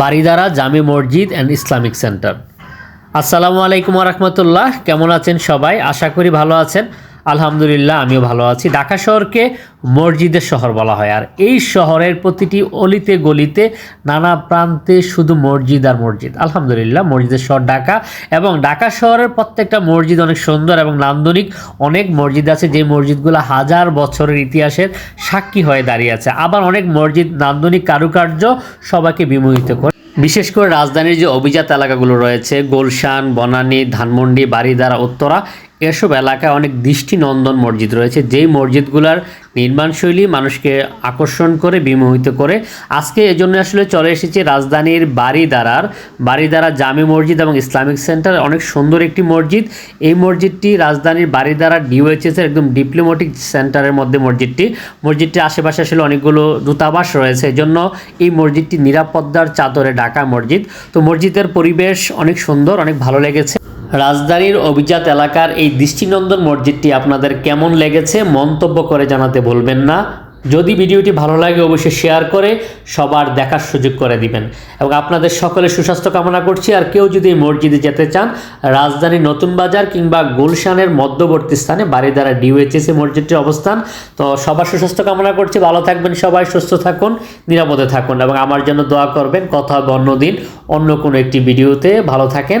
বারিদারা জামে মসজিদ and Islamic centre আসসালামু আলাইকুম রহমতুল্লাহ। কেমন আছেন সবাই? আশা করি ভালো আছেন। আলহামদুলিল্লাহ, আমিও ভালো আছি। ঢাকা শহরকে মসজিদের শহর বলা হয়। আর এই শহরের প্রতিটি অলিতে গলিতে নানা প্রান্তে শুধু মসজিদ আর মসজিদ। আলহামদুলিল্লাহ, মসজিদের শহর ঢাকা। এবং ঢাকা শহরের প্রত্যেকটা মসজিদ অনেক সুন্দর এবং নান্দনিক। অনেক মসজিদ আছে যে মসজিদগুলো হাজার বছরের ইতিহাসের সাক্ষী হয়ে দাঁড়িয়ে আছে। আবার অনেক মসজিদ নান্দনিক কারুকার্য সবাইকে বিমোহিত করে। বিশেষ করে রাজধানীর যে অভিজাত এলাকাগুলো রয়েছে, গোলশান, বনানী, ধানমন্ডি বারিদারা উত্তরা এসব এলাকায় অনেক দৃষ্টিনন্দন মসজিদ রয়েছে। যেই মসজিদগুলোর নির্মাণশৈলী মানুষকে আকর্ষণ করে, বিমোহিত করে। আজকে এজন্য আসলে চলে এসেছে রাজধানীর বারিদারার বারিদারা জামে মসজিদ এবং ইসলামিক সেন্টার। অনেক সুন্দর একটি মসজিদ। এই মসজিদটি রাজধানীর বারিদারা ডিওএইচএস এর একদম ডিপ্লোমেটিক সেন্টারের মধ্যে মসজিদটি। মসজিদটির আশেপাশে আসলে অনেকগুলো দূতাবাস রয়েছে। এজন্য এই মসজিদটি নিরাপদ্দার চাদরে ঢাকা মসজিদ। তো মসজিদের পরিবেশ অনেক সুন্দর, অনেক ভালো লেগেছে। রাজধানীর অভিজাত এলাকার এই দৃষ্টিনন্দন মসজিদটি আপনাদের কেমন লেগেছে মন্তব্য করে জানাতে ভুলবেন না। যদি ভিডিওটি ভালো লাগে অবশ্যই শেয়ার করে সবার দেখার সুযোগ করে দিবেন। এবং আপনাদের সকলে সুস্বাস্থ্য কামনা করছি। আর কেউ যদি এই মসজিদে যেতে চান রাজধানী নতুন বাজার কিংবা গুলশানের মধ্যবর্তী স্থানে বাড়িদারা ডিওএইচএস মসজিদটির অবস্থান, তো সবার সুস্বাস্থ্য কামনা করছি। ভালো থাকবেন সবাই, সুস্থ থাকুন, নিরাপদে থাকুন। এবং আমার জন্য দোয়া করবেন। কথা হবে অন্যদিন অন্য কোনো একটি ভিডিওতে। ভালো থাকেন।